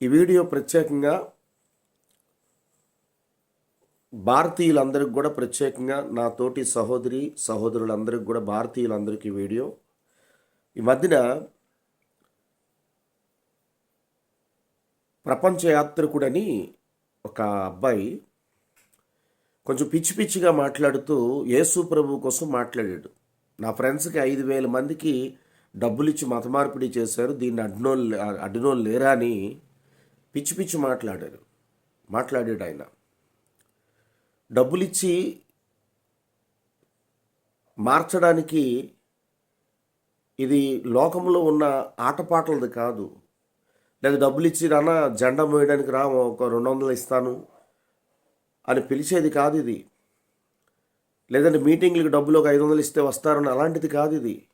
ఈ వీడియో ప్రత్యేకంగా భారతీయులందరికి కూడా ప్రత్యేకంగా నా తోటి సహోదరి సహోదరులందరికి కూడా భారతీయులందరికీ వీడియో. ఈ మధ్యన ప్రపంచ యాత్రికుడని ఒక అబ్బాయి కొంచెం పిచ్చి పిచ్చిగా మాట్లాడుతూ యేసు ప్రభు కోసం మాట్లాడాడు. నా ఫ్రెండ్స్కి ఐదు వేల మందికి డబ్బులిచ్చి మతమార్పిడి చేశారు. దీన్ని అడ్నోళ్ళు అడ్నోళ్ళు లేరా అని పిచ్చి పిచ్చి మాట్లాడారు. మాట్లాడాడు ఆయన. డబ్బులిచ్చి మార్చడానికి ఇది లోకంలో ఉన్న ఆటపాటలది కాదు. లేదా డబ్బులు ఇచ్చి రానా జెండా మోయడానికి రా ఒక రెండు వందలు ఇస్తాను అని పిలిచేది కాదు ఇది. లేదంటే మీటింగ్లకు డబ్బులు ఒక ఐదు వందలు ఇస్తే వస్తారని అలాంటిది కాదు ఇది.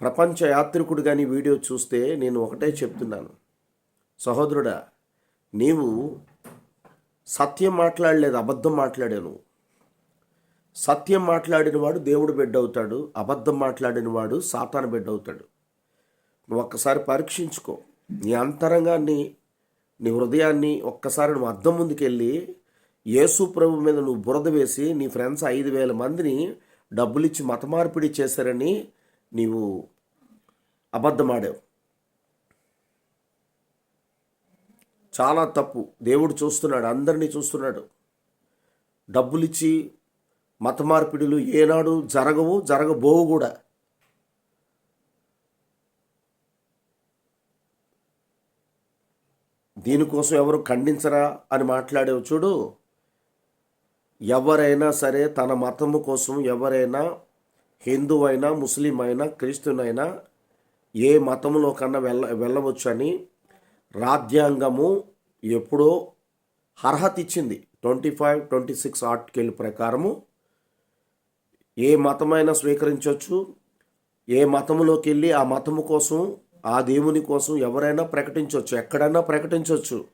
ప్రపంచ యాత్రికుడు కానీ వీడియో చూస్తే నేను ఒకటే చెప్తున్నాను. సహోదరుడా నీవు సత్యం మాట్లాడలేదు అబద్ధం మాట్లాడాను సత్యం మాట్లాడినవాడు దేవుడు బిడ్డ అవుతాడు అబద్ధం మాట్లాడినవాడు సాతాను బిడ్డ అవుతాడు నువ్వు ఒక్కసారి పరీక్షించుకో. నీ అంతరంగాన్ని నీ హృదయాన్ని ఒక్కసారి నువ్వు అద్దం ముందుకెళ్ళి యేసు ప్రభు మీద నువ్వు బురద వేసి నీ ఫ్రెండ్స్ ఐదు వేల మందిని డబ్బులిచ్చి మతమార్పిడి చేశారని నీవు అబద్ధమాడావు. చాలా తప్పు. దేవుడు చూస్తున్నాడు అందరినీ చూస్తున్నాడు. డబ్బులిచ్చి మత మార్పిడులు ఏనాడు జరగవు జరగబోవు కూడా. దీనికోసం ఎవరు ఖండించరా అని మాట్లాడేవు చూడు. ఎవరైనా సరే తన మతము కోసం ఎవరైనా హిందువైనా ముస్లిం అయినా క్రీస్తునైనా ఏ మతంలో కన్నా వెళ్ళ వెళ్ళవచ్చు అని రాజ్యాంగము ఎప్పుడో అర్హత ఇచ్చింది. Twenty five twenty six article ప్రకారము ఏ మతమైనా స్వీకరించవచ్చు. ఏ మతంలోకి వెళ్ళి ఆ మతము కోసం ఆ దేవుని కోసం ఎవరైనా ప్రకటించవచ్చు. ఎక్కడైనా ప్రకటించవచ్చు.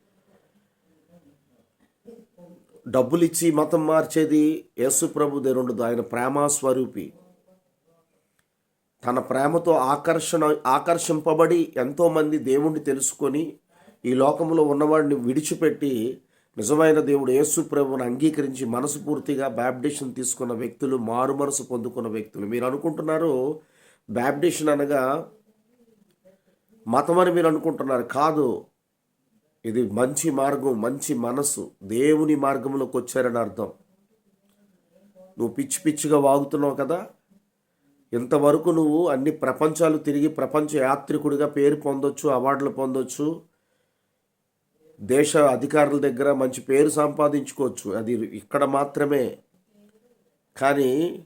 డబ్బులు ఇచ్చి మతం మార్చేది యేసు ప్రభు దేవుడు ఆయన ప్రేమ స్వరూపి తన ప్రేమతో ఆకర్షణ ఆకర్షింపబడి ఎంతోమంది దేవుణ్ణి తెలుసుకొని ఈ లోకంలో ఉన్నవాడిని విడిచిపెట్టి నిజమైన దేవుడు యేసు ప్రభువుని అంగీకరించి మనస్ఫూర్తిగా బ్యాప్టిషన్ తీసుకున్న వ్యక్తులు మారు మనసు పొందుకున్న వ్యక్తులు. మీరు అనుకుంటున్నారు బ్యాప్టిషన్ అనగా మతం అని మీరు అనుకుంటున్నారు. కాదు ఇది మంచి మార్గం మంచి మనసు దేవుని మార్గంలోకి వచ్చారని అర్థం. నువ్వు పిచ్చి పిచ్చిగా వాగుతున్నావు కదా ఇంతవరకు నువ్వు అన్ని ప్రపంచాలు తిరిగి ప్రపంచ యాత్రికుడిగా పేరు పొందొచ్చు అవార్డులు పొందొచ్చు. దేశ అధికారుల దగ్గర మంచి పేరు సంపాదించుకోవచ్చు. అది ఇక్కడ మాత్రమే. కానీ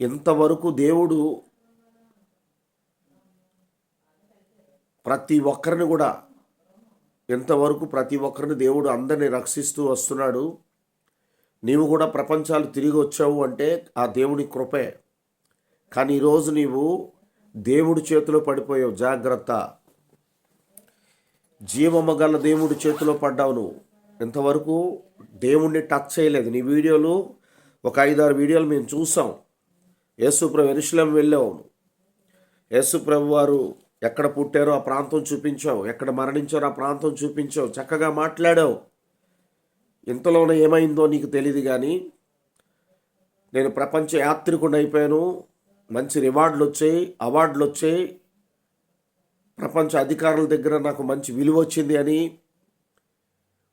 ఇంతవరకు దేవుడు ప్రతి ఒక్కరిని కూడా ఇంతవరకు ప్రతి ఒక్కరిని దేవుడు అందరిని రక్షిస్తూ వస్తున్నాడు. నీవు కూడా ప్రపంచాలు తిరిగి వచ్చావు అంటే ఆ దేవుని కృపే. కానీ ఈరోజు నీవు దేవుడి చేతిలో పడిపోయావు. జాగ్రత్త. జీవము గల దేవుడి చేతిలో పడ్డావు నువ్వు. ఇంతవరకు దేవుణ్ణి టచ్ చేయలేదు. నీ వీడియోలు ఒక ఐదారు వీడియోలు మేము చూసాం. యేసుప్రభు ఎరుశలం వెళ్ళావు యేసుప్రభు వారు ఎక్కడ పుట్టారో ఆ ప్రాంతం చూపించావు. ఎక్కడ మరణించారో ఆ ప్రాంతం చూపించావు. చక్కగా మాట్లాడావు. ఇంతలోనే ఏమైందో నీకు తెలియదు కానీ నేను ప్రపంచ యాత్రికుడు అయిపోయాను. మంచి రివార్డులు వచ్చాయి అవార్డులు వచ్చాయి. ప్రపంచ అధికారుల దగ్గర నాకు మంచి విలువ వచ్చింది అని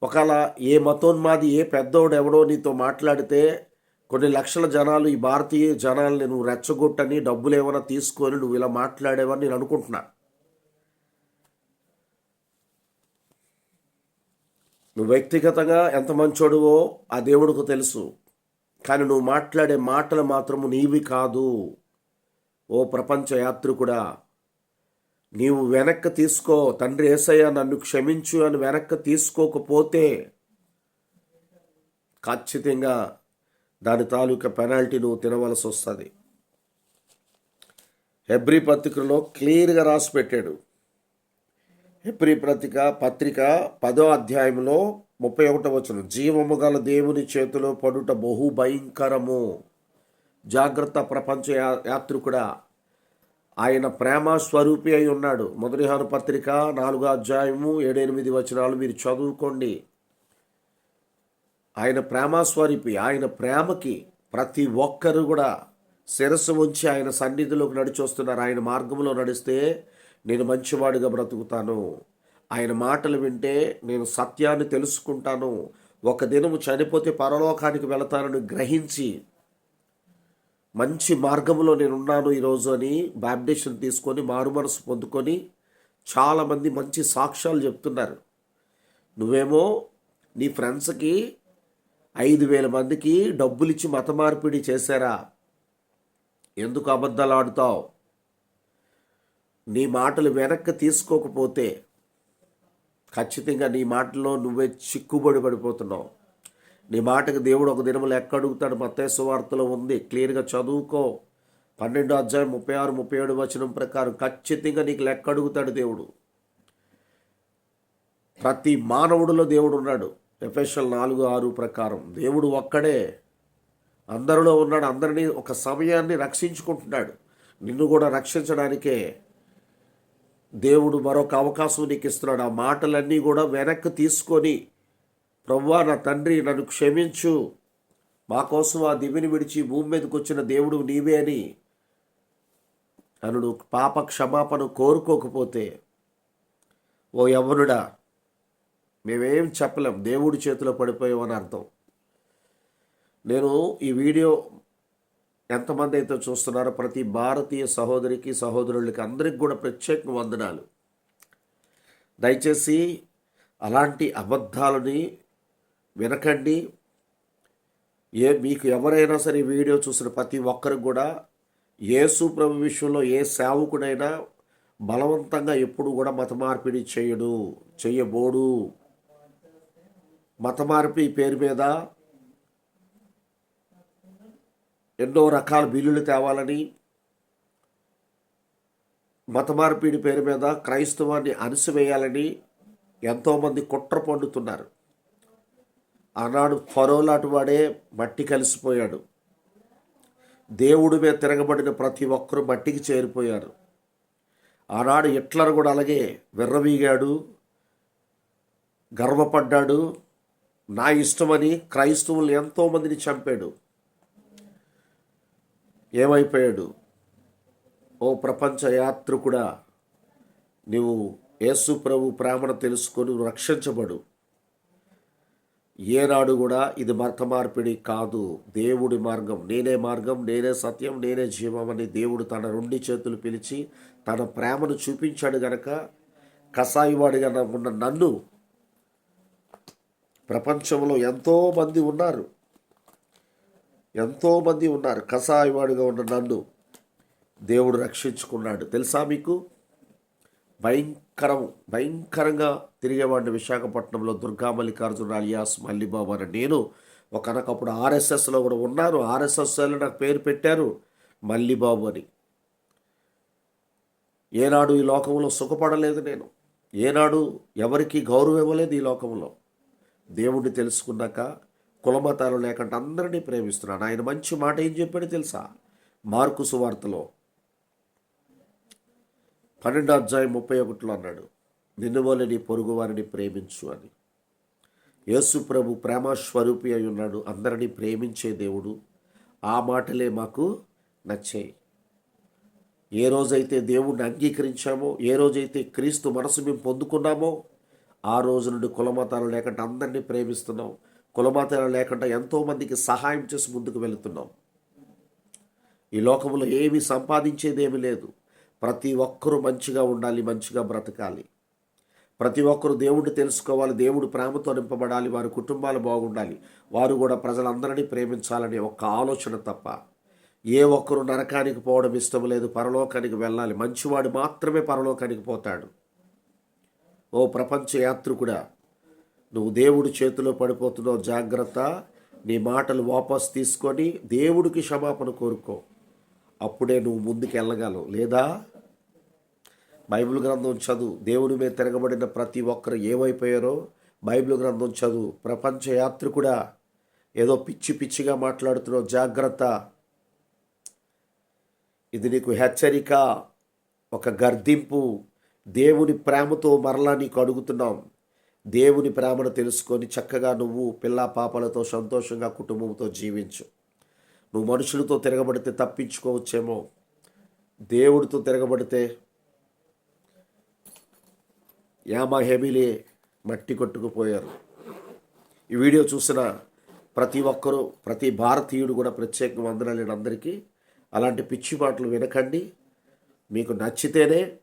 ఒకవేళ ఏ మతోన్మాది ఏ పెద్దోడు ఎవడో నీతో మాట్లాడితే కొన్ని లక్షల జనాలు ఈ భారతీయ జనాల్ని నువ్వు రెచ్చగొట్టని డబ్బులు ఏమైనా తీసుకొని నువ్వు ఇలా మాట్లాడేవని నేను అనుకుంటున్నా. నువ్వు వ్యక్తిగతంగా ఎంత మంచోడువో ఆ దేవుడికి తెలుసు. కానీ నువ్వు మాట్లాడే మాటలు మాత్రము నీవి కాదు. ఓ ప్రపంచ యాత్రికుడా నీవు వెనక్కి తీసుకో. తండ్రి ఏసయ్య నన్ను క్షమించు అని వెనక్కి తీసుకోకపోతే ఖచ్చితంగా దాని తాలూకా పెనాల్టీ నువ్వు తినవలసి వస్తుంది. హెబ్రి పత్రికలో క్లియర్గా రాసి పెట్టాడు. హెబ్రి పత్రిక పత్రిక పదో అధ్యాయంలో ముప్పై ఒకటో వచ్చిన జీవము గల దేవుని చేతిలో పడుట బహు భయంకరము. జాగ్రత్త ప్రపంచ యా- యాత్రికుడా. ఆయన ప్రేమ స్వరూపి అయి ఉన్నాడు. మొదటిహాను పత్రిక నాలుగో అధ్యాయము ఏడెనిమిది వచనాలు మీరు చదువుకోండి. ఆయన ప్రేమ స్వరూపి ఆయన ప్రేమకి ప్రతి ఒక్కరు కూడా శిరస్సు ఉంచి ఆయన సన్నిధిలోకి నడిచి వస్తున్నారు ఆయన మార్గంలో నడిస్తే నేను మంచివాడిగా బ్రతుకుతాను. ఆయన మాటలు వింటే నేను సత్యాన్ని తెలుసుకుంటాను. ఒక దినము చనిపోతే పరలోకానికి వెళతానని గ్రహించి మంచి మార్గంలో నేనున్నాను ఈరోజు అని బాప్డేషన్ తీసుకొని మారు మనసు పొందుకొని చాలామంది మంచి సాక్ష్యాలు చెప్తున్నారు. నువ్వేమో నీ ఫ్రెండ్స్కి ఐదు వేల మందికి డబ్బులు ఇచ్చి మత మార్పిడి చేశారా? ఎందుకు అబద్ధాలు ఆడుతావు? నీ మాటలు వెనక్కి తీసుకోకపోతే ఖచ్చితంగా నీ మాటలో నువ్వే చిక్కుబడి పడిపోతున్నావు. నీ మాటకు దేవుడు ఒక దినములు ఎక్కడుగుతాడు? మత్తేసు వార్తలో ఉంది. క్లియర్గా చదువుకో. పన్నెండు అధ్యాయం ముప్పై ఆరు ముప్పై ఏడు వచనం ప్రకారం ఖచ్చితంగా నీకు లెక్క అడుగుతాడు దేవుడు. ప్రతి మానవుడిలో దేవుడు ఉన్నాడు. ఎఫెషల్ నాలుగు ఆరు ప్రకారం దేవుడు ఒక్కడే. అందరిలో ఉన్నాడు. అందరినీ ఒక సమయాన్ని రక్షించుకుంటున్నాడు. నిన్ను కూడా రక్షించడానికే దేవుడు మరొక అవకాశం నీకు ఇస్తున్నాడు. ఆ మాటలన్నీ కూడా వెనక్కి తీసుకొని ప్రవ్వా నా తండ్రి నన్ను క్షమించు. మా కోసం ఆ దివిని విడిచి భూమి మీదకి వచ్చిన దేవుడు నీవే అని నన్ను పాప క్షమాపణ కోరుకోకపోతే ఓ యవ్వనుడా మేమేం చెప్పలేం. దేవుడి చేతిలో పడిపోయామని అర్థం. నేను ఈ వీడియో ఎంతమంది అయితే చూస్తున్నారో ప్రతి భారతీయ సహోదరికి సహోదరులకి అందరికి కూడా ప్రత్యేక వందనాలు. దయచేసి అలాంటి అబద్ధాలని వినకండి. ఏ మీకు ఎవరైనా సరే వీడియో చూసిన ప్రతి ఒక్కరికి కూడా యేసు ప్రభు విషయంలో ఏ సేవకుడైనా బలవంతంగా ఎప్పుడు కూడా మత మార్పిడి చేయడు చెయ్యబోడు మత మార్పిడి పేరు మీద ఎన్నో రకాల బిల్లులు తేవాలని మత మార్పిడి పేరు మీద క్రైస్తవాన్ని అణిసివేయాలని ఎంతోమంది కుట్ర పండుతున్నారు. ఆనాడు ఫరోలాంటి వాడే మట్టి కలిసిపోయాడు. దేవుడి మీద తిరగబడిన ప్రతి ఒక్కరూ మట్టికి చేరిపోయారు. ఆనాడు హిట్లర్ కూడా అలాగే విర్రవీగాడు గర్వపడ్డాడు నా ఇష్టమని క్రైస్తవులు ఎంతోమందిని చంపాడు. ఏమైపోయాడు? ఓ ప్రపంచ యాత్రికుడా నీవు యేసు ప్రభు ప్రేమను తెలుసుకొని రక్షించబడు. ఏనాడు కూడా ఇది మత మార్పిడి కాదు. దేవుడి మార్గం నేనే మార్గం నేనే సత్యం నేనే జీవం అని దేవుడు తన రెండు చేతులు పిలిచి తన ప్రేమను చూపించాడు గనక కసాయివాడిగా ఉన్న నన్ను ప్రపంచంలో ఎంతోమంది ఉన్నారు. ఎంతోమంది ఉన్నారు. కసాయివాడిగా ఉన్న నన్ను దేవుడు రక్షించుకున్నాడు. తెలుసా మీకు? భయంకరం భయంకరంగా తిరిగేవాడిని విశాఖపట్నంలో దుర్గా మల్లికార్జున అలియాస్ మల్లిబాబు అని నేను ఒకనకప్పుడు ఆర్ఎస్ఎస్లో కూడా ఉన్నాను. ఆర్ఎస్ఎస్లో నాకు పేరు పెట్టారు మల్లిబాబు అని. ఏనాడు ఈ లోకంలో సుఖపడలేదు నేను. ఏనాడు ఎవరికి గౌరవం ఇవ్వలేదు ఈ లోకంలో. దేవుడిని తెలుసుకున్నాక కులమతాలు లేకుండా అందరినీ ప్రేమిస్తున్నాను. ఆయన మంచి మాట ఏం చెప్పాడు తెలుసా? మార్కు సువార్తలో పన్నెండో అధ్యాయం ముప్పై ఒకటిలో అన్నాడు నిన్ను వల్ల నీ పొరుగు వారిని ప్రేమించు అని. యేసు ప్రభు ప్రేమ స్వరూపి అయి ఉన్నాడు. అందరినీ ప్రేమించే దేవుడు ఆ మాటలే మాకు నచ్చాయి. ఏ రోజైతే దేవుణ్ణి అంగీకరించామో ఏ రోజైతే క్రీస్తు మనసు మేము పొందుకున్నామో ఆ రోజు నుండి కులమతాలు లేకుండా అందరినీ ప్రేమిస్తున్నాం. కులమతాలు లేకుండా ఎంతోమందికి సహాయం చేసి ముందుకు వెళుతున్నాం. ఈ లోకంలో ఏమీ సంపాదించేదేమీ లేదు. ప్రతి ఒక్కరూ మంచిగా ఉండాలి మంచిగా బ్రతకాలి. ప్రతి ఒక్కరు దేవుడిని తెలుసుకోవాలి దేవుడు ప్రేమతో నింపబడాలి వారి కుటుంబాలు బాగుండాలి. వారు కూడా ప్రజలందరినీ ప్రేమించాలనే ఒక ఆలోచన తప్ప ఏ ఒక్కరు నరకానికి పోవడం ఇష్టం లేదు పరలోకానికి వెళ్ళాలి. మంచివాడు మాత్రమే పరలోకానికి పోతాడు. ఓ ప్రపంచ యాత్రికుడా నువ్వు దేవుడి చేతిలో పడిపోతున్నావు జాగ్రత్త. నీ మాటలు వాపస్ తీసుకొని దేవుడికి క్షమాపణ కోరుకో. అప్పుడే నువ్వు ముందుకు వెళ్ళగలవు లేదా? బైబిల్ గ్రంథం చదువు. దేవుని మీద తిరగబడిన ప్రతి ఒక్కరు ఏమైపోయారో బైబిల్ గ్రంథం చదువు. ప్రపంచ యాత్రికుడా ఏదో పిచ్చి పిచ్చిగా మాట్లాడుతున్నావు. జాగ్రత్త. ఇది నీకు హెచ్చరిక ఒక గర్దింపు. దేవుని ప్రేమతో మరలా నీకు అడుగుతున్నాం. దేవుని ప్రేమను తెలుసుకొని చక్కగా నువ్వు పిల్ల పాపలతో సంతోషంగా కుటుంబంతో జీవించు. నువ్వు మనుషులతో తిరగబడితే తప్పించుకోవచ్చేమో దేవుడితో తిరగబడితే యామా హెబిలే మట్టి కొట్టుకుపోయారు. ఈ వీడియో చూసిన ప్రతి ఒక్కరూ ప్రతి భారతీయుడు కూడా ప్రత్యేక వందనాలు అందరికీ అలాంటి పిచ్చి మాటలు వినకండి. మీకు నచ్చితేనే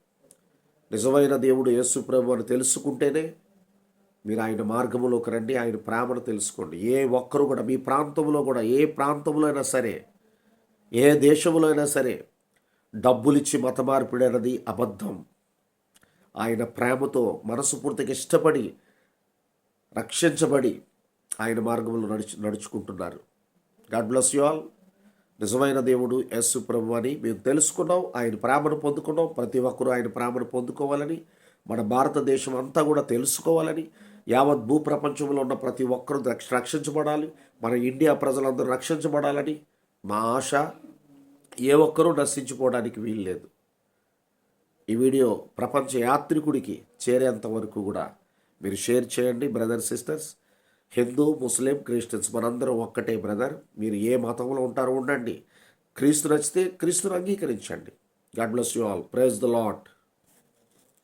నిజమైన దేవుడు యేసుప్రభు అని తెలుసుకుంటేనే మీరు ఆయన మార్గంలోకి రండి ఆయన ప్రేమను తెలుసుకోండి. ఏ ఒక్కరు కూడా మీ ప్రాంతంలో కూడా ఏ ప్రాంతంలో అయినా సరే ఏ దేశంలో అయినా సరే డబ్బులిచ్చి మత మార్పిడి అన్నది అబద్ధం. ఆయన ప్రేమతో మనస్ఫూర్తిగా ఇష్టపడి రక్షించబడి ఆయన మార్గంలో నడుచు నడుచుకుంటున్నారు. God bless you all. నిజమైన దేవుడు ఎస్ ప్రభు అని మేము తెలుసుకున్నాం. ఆయన ప్రేమను పొందుకున్నాం. ప్రతి ఒక్కరూ ఆయన ప్రేమను పొందుకోవాలని మన భారతదేశం అంతా కూడా తెలుసుకోవాలని యావత్ భూప్రపంచంలో ఉన్న ప్రతి ఒక్కరూ రక్ష రక్షించబడాలి. మన ఇండియా ప్రజలందరూ రక్షించబడాలని మా ఆశ. ఏ ఒక్కరూ నశించుకోవడానికి వీల్లేదు. ఈ వీడియో ప్రపంచ యాత్రికుడికి చేరేంత వరకు కూడా మీరు షేర్ చేయండి brother sisters. Hindu Muslim Christians మనందరం ఒక్కటే బ్రదర్. మీరు ఏ మతంలో ఉంటారో ఉండండి. క్రీస్తు నచ్చితే క్రీస్తును అంగీకరించండి. God bless you all. Praise the Lord